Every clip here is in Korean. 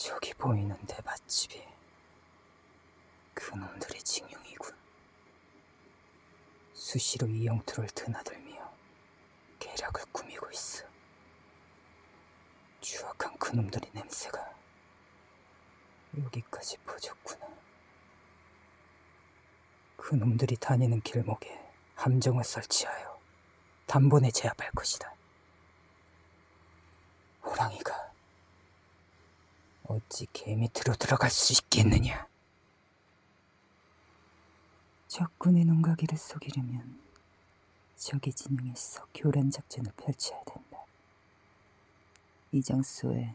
저기 보이는 대밭집이 그놈들의 징용이군. 수시로 이 영토를 드나들며 계략을 꾸미고 있어. 추악한 그놈들의 냄새가 여기까지 퍼졌구나. 그놈들이 다니는 길목에 함정을 설치하여 단번에 제압할 것이다. 호랑이가 어찌 개 밑으로 들어갈 수 있겠느냐? 적군의 눈가기를 속이려면 적의 진영에서 교란 작전을 펼쳐야 된다. 이 장소에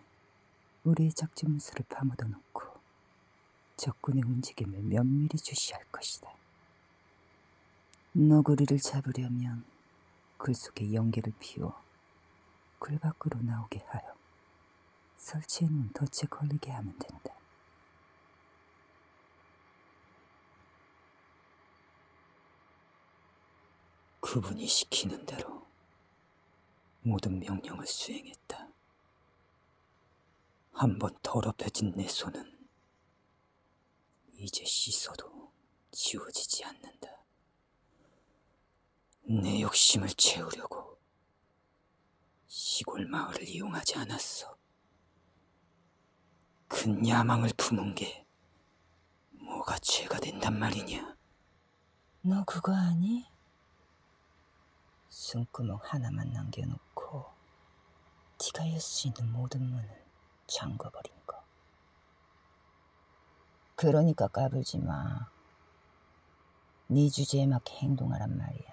우리의 작전 문서를 파묻어 놓고 적군의 움직임을 면밀히 주시할 것이다. 너구리를 잡으려면 글 속에 연기를 피워 글 밖으로 나오게 하여 설치해 놓은 덫에 걸리게 하면 된다. 그분이 시키는 대로 모든 명령을 수행했다. 한 번 더럽혀진 내 손은 이제 씻어도 지워지지 않는다. 내 욕심을 채우려고 시골 마을을 이용하지 않았어. 큰 야망을 품은 게 뭐가 죄가 된단 말이냐? 너 그거 아니? 숨구멍 하나만 남겨놓고 네가 열 수 있는 모든 문을 잠궈버린 거. 그러니까 까불지 마. 네 주제에 맞게 행동하란 말이야.